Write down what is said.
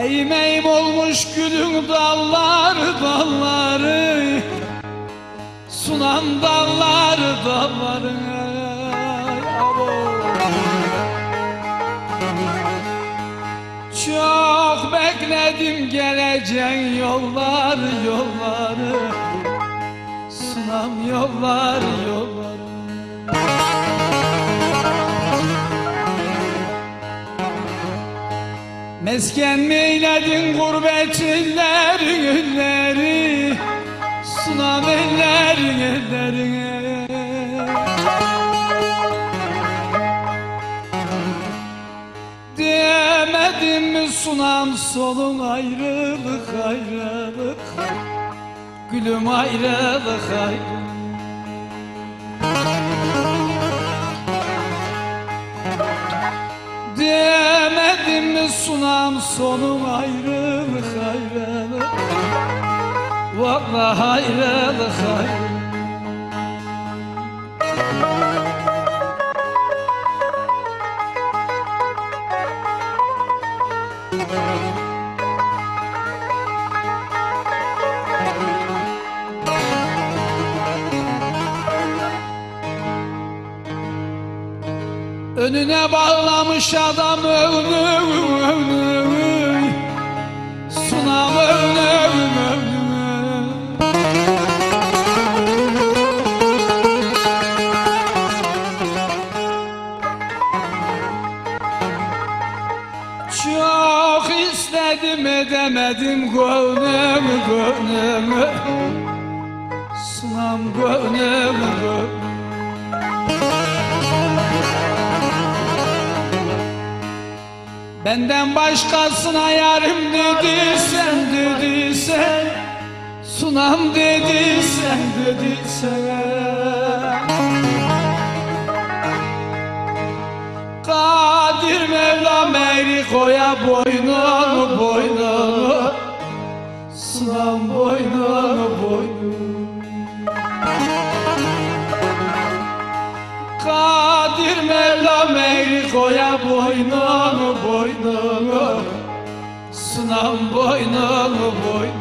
Eğim olmuş gülün dalları dalları. Sunan dalları. Dalları. Çok bekledim geleceğin yolları yolları. Sunam yolları yolları Mesken meyledin gurbetçilerin elleri Sunam ellerin ellerine Diyemedim mi sunam solun ayrılık ayrılık Gülüm ayrılık ayrılık. Diyemedim mi sunam sonum ayrılık ayrılık. Vallahi ayrılık ayrılık Önüne bağlamış adam ömrü ömrü Sunam ömrü ömrü Çok istedim edemedim. Gönlümü gönlümü Sunam gönlümü gönlümü Benden başkasına yarım dediysen dediysen Sunam dediysen dediysen. Kadir Mevlam eğri koya boynunu boynunu Sunam boynunu boynunu koya boynunu boynunu Sunam boynunu boynunu